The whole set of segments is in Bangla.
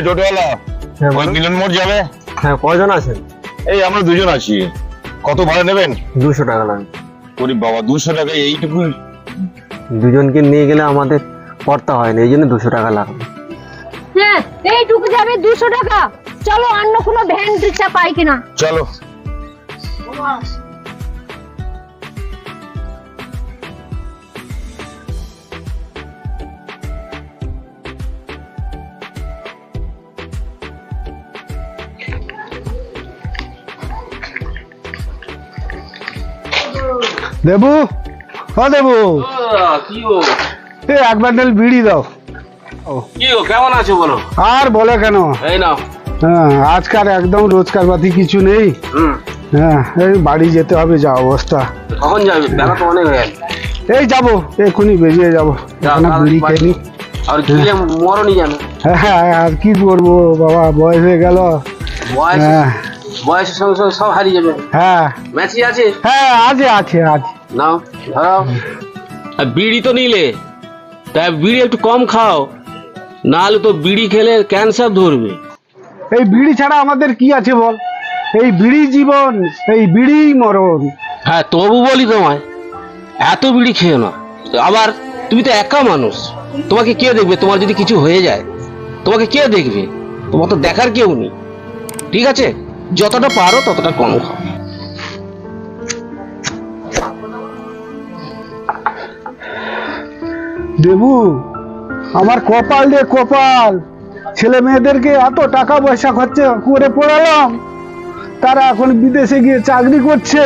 যে টোটোওয়ালা ওই মিলন মোড় যাবে? হ্যাঁ কয়জন আছেন? এই আমরা দুজন আছি। কত ভাড়া নেবেন? দুশো টাকা লাগবে। ওরে বাবা দুশো টাকা এইটুকু? দুজনকে নিয়ে গেলে আমাদের পড়তে হয় না এই জন্য দুশো টাকা লাগবে। হ্যাঁ এইটুকু যাবে দুশো টাকা। চলো অন্য কোনো ভ্যান রিক্সা পাই কিনা? চলো। দেবু? ও দেবু। কি গো? এ এক বান্ডেল বিড়ি দাও। কি গো কেমন আছো বলো? আর বলে কেন? এই নাও। হ্যাঁ আজকাল একদম রোজকার পাতি কিছু নেই। হ্যাঁ এই বাড়ি যেতে হবে যা অবস্থা। কখন যাবে? বেলা তো অনেক হয়ে গেল এই যাব এক্ষুনি বেরিয়ে যাব। যাও, বিড়ি খেয়ে নি। আর যে মরণই জানো। হ্যাঁ আর কি করব বাবা বয়স হয়ে গেল। বয়স হ্যাঁ। বয়সের সঙ্গে সঙ্গে সব হারিয়ে যাবে। হ্যাঁ। ম্যাচি আছে? হ্যাঁ আছে আছে আছে। নাও ধরাও আর বিড়ি তো নিলে। তাই বিড়ি একটু কম খাও। নাহলে তো বিড়ি খেলে ক্যান্সার ধরবে। এই বিড়ি ছাড়া আমাদের কি আছে বল? এই বিড়ি জীবন এই বিড়ি মরণ। হ্যাঁ তবু বলি তোমায় এত বিড়ি খেও না। আবার তুমি তো একা মানুষ। তোমাকে কে দেখবে? তোমার যদি কিছু হয়ে যায় তোমাকে কে দেখবে? তোমার তো দেখার কেউ নেই। ঠিক আছে? যতটা পারো ততটা কম খাও। দেবু, আমার কপাল রে কপাল। ছেলে মেয়েদেরকে এত টাকা পয়সা খরচা করে পড়ালাম, তারা এখন বিদেশে গিয়ে চাকরি করছে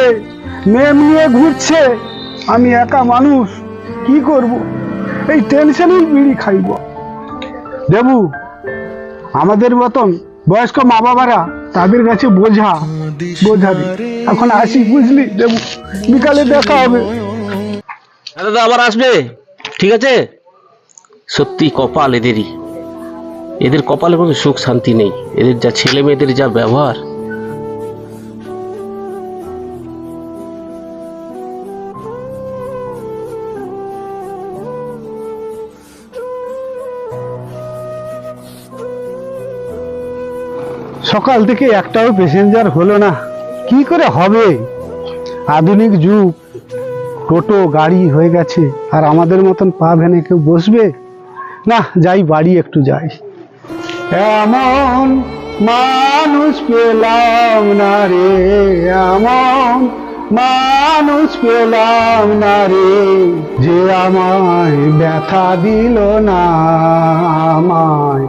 মেয়ে নিয়ে ঘুরছে। আমি একা মানুষ, কি করব? এই টেনশনেই বিড়ি খাইব। দেবু, আমাদের মতন বয়স্ক মা বাবারা তাদের কাছে বোঝা বোঝাবে এখন আসি বুঝলি বিকালে দেখা হবে। হ্যাঁ দাদা, আবার আসবে? ঠিক আছে? সত্যি কপাল এদেরই। এদের কপালে কোনো সুখ শান্তি নেই। এদের যা ছেলে মেয়েদের যা ব্যবহার সকাল থেকে একটাও প্যাসেঞ্জার হলো না। কি করে হবে? আধুনিক যুগ, টোটো, গাড়ি হয়ে গেছে, আর আমাদের মতন পা ভেনে কেউ বসবে? না, যাই, বাড়ি একটু যাই। এমন মানুষ পেলাম না রে, এমন মানুষ পেলাম না রে, যে আমায় ব্যথা দিল না আমায়।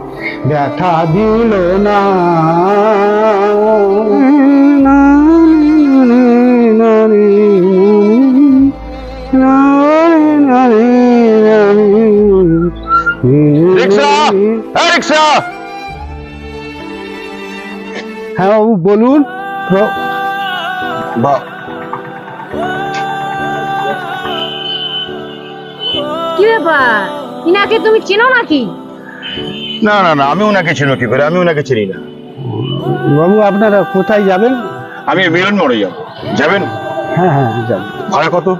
ব্যথা দিল না রিক্সা এই রিক্সা হ্যাঁ বাবু বলুন র- বা কি ব্যাপার ইনাকে তুমি চেনো নাকি না না না আমি ওনাকে চিনি কি করে? আমি ওনাকে চিনি না। বাবু আপনারা কোথায় যাবেন? আমি মিলন মোড়ে যাব। যাবেন? হ্যাঁ হ্যাঁ যাবেন ভাড়া কত?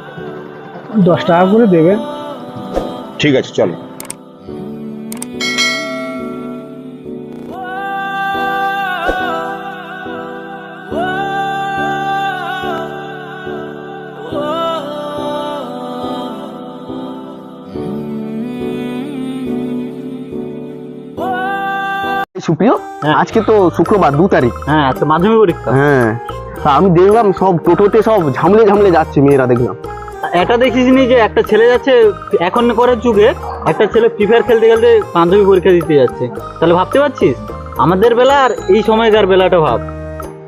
দশ টাকা করে দেবেন। ঠিক আছে চলো। আজকে তো শুক্রবার দু তারিখ। হ্যাঁ আজকে মাধ্যমিক পরীক্ষা। হ্যাঁ। তা আমি দেখলাম সব টোটোতে সব ঝামলে ঝামলে যাচ্ছে মেয়েরা দেখলাম। এটা দেখিস নি যে একটা ছেলে যাচ্ছে এখন করার যুগে একটা ছেলে ফ্রি ফায়ার খেলতে খেলতে মাধ্যমিক পরীক্ষা দিতে যাচ্ছে। তাহলে ভাবতে পারছিস? আমাদের বেলা আর এই সময়কার বেলাটা ভাব।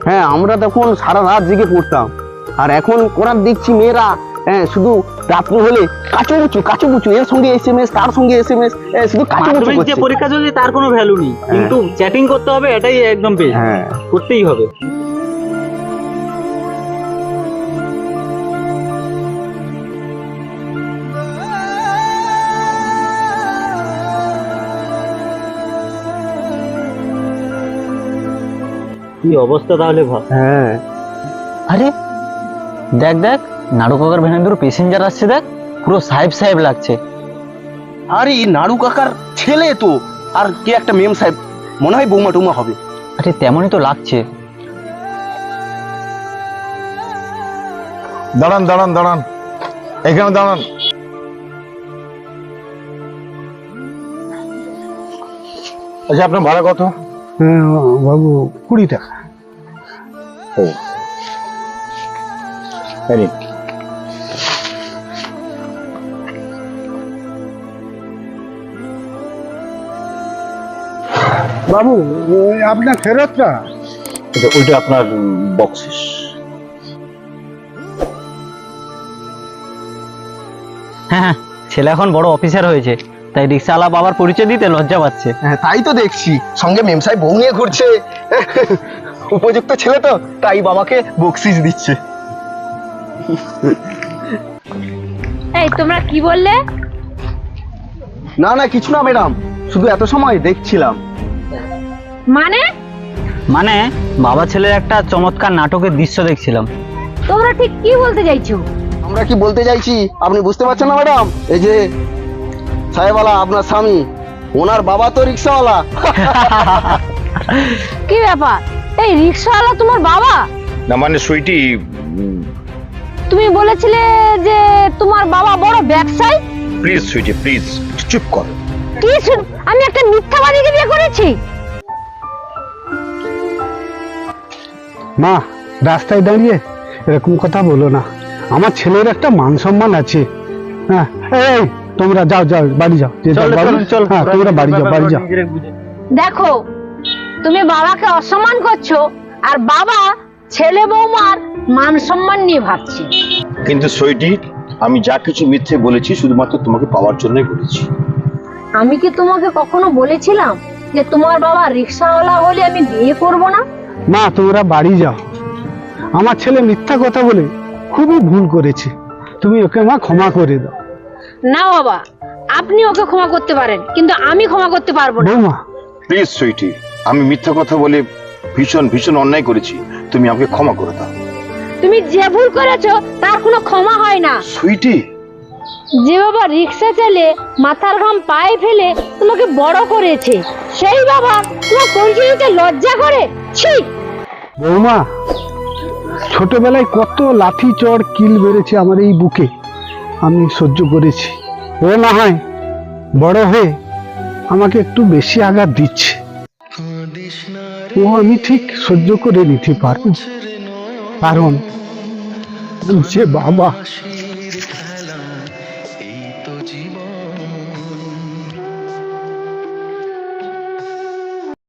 হ্যাঁ আমরা তখন সারা রাত জেগে পড়তাম। আর এখন করার দেখছি মেয়েরা হ্যাঁ শুধু রাত্র হলে কাচুমুচু কাচুমুচু এর সঙ্গে এস এম এস তার সঙ্গে এস এম এস শুধু কাচুমুচু যে পরীক্ষা চলছে তার কোনো ভ্যালু নেই। কিন্তু চ্যাটিং করতে হবে এটাই একদম বেস্ট হ্যাঁ। করতেই হবে। কি অবস্থা তাহলে ভাব? হ্যাঁ। আরে দেখ দেখ। নাড়ু কাকার ভ্যানের দুটো প্যাসেঞ্জার আসছে দেখ পুরো সাহেব সাহেব লাগছে। আরে এই নাড়ু কাকার ছেলে তো। আর কে একটা মেম সাহেব মনে হয় বৌমা টৌমা হবে। আরে তেমনই তো লাগছে। দাঁড়ান দাঁড়ান দাঁড়ান। এখানে দাঁড়ান। আচ্ছা আপনার ভাড়া কত? হ্যাঁ বাবু কুড়ি টাকা। ও। বাবু ওই আপনার ফেরতটা? এটা- ওইটা আপনার বক্সিস হ্যাঁ হ্যাঁ ছেলে এখন বড় অফিসার হয়েছে তাই রিক্সাওয়ালা বাবার পরিচয় দিতে লজ্জা পাচ্ছে। হ্যাঁ তাই তো দেখছি সঙ্গে মেমসাই বউ নিয়ে ঘুরছে। উপযুক্ত ছেলে তো তাই বাবাকে বকশিস দিচ্ছে। এই তোমরা কি বললে? না না কিছু না ম্যাডাম। শুধু এত সময় দেখছিলাম। মানে? মানে বাবা ছেলের একটা চমৎকার নাটকের দৃশ্য দেখছিলাম। তোমরা ঠিক কি বলতে চাইছো? আমরা কি বলতে চাইছি? আপনি বুঝতে পারছেন না ম্যাডাম? এই যে সাহেবালা আপনার স্বামী ওনার বাবা তো রিক্সাওয়ালা। কি ব্যাপার? এই রিক্সাওয়ালা তোমার বাবা? না মানে সুইটি তুমি বলেছিলে যে তোমার বাবা বড় ব্যবসায়ী? প্লিজ সুইটি প্লিজ চুপ কর। কি শুন- আমি একটা মিথ্যাবাদীকে বিয়ে করেছি? মা রাস্তায় দাঁড়িয়ে এরকম কথা বলো না। আমার ছেলের একটা মান সম্মান আছে। হ্যাঁ এই তোমরা যাও যাও বাড়ি যাও। যে যাও, বাবু। হ্যাঁ তোমরা বাড়ি যাও বাড়ি যাও। দেখো তুমি বাবাকে অসম্মান করছ আর বাবা ছেলে বৌমার মান সম্মান নিয়ে ভাবছে। কিন্তু সুইটি আমি যা কিছু মিথ্যে বলেছি শুধুমাত্র তোমাকে পাওয়ার জন্যই বলেছি। আমি কি তোমাকে কখনো বলেছিলাম যে তোমার বাবা রিক্সাওয়ালা হলে আমি বিয়ে করব না? মা তোমরা বাড়ি যাও। আমার ছেলে মিথ্যা কথা বলে খুবই ভুল করেছে। তুমি ওকে মা ক্ষমা করে দাও। না বাবা আপনি ওকে ক্ষমা করতে পারেন কিন্তু আমি ক্ষমা করতে পারব না। বৌমা। প্লিজ সুইটি আমি মিথ্যা কথা বলে ভীষণ ভীষণ অন্যায় করেছি। তুমি আমাকে ক্ষমা করে দাও। তুমি যে ভুল করেছ তার কোনো ক্ষমা হয় না। সুইটি। যে বাবা রিক্সা চালে মাথার ঘাম পায়ে ফেলে তোমাকে বড় করেছে সেই বাবা তোমার পরিচয় দিতে লজ্জা করে? ছি! বৌমা, ছোটবেলায় কত লাঠি চড় কিল বেড়েছে আমার এই বুকে। আমি সহ্য করেছি। ও না হয়, বড় হয়ে আমাকে একটু বেশি আঘাত দিচ্ছে। ও আমি ঠিক সহ্য করে নিতে পারব কারণ, যে বাবা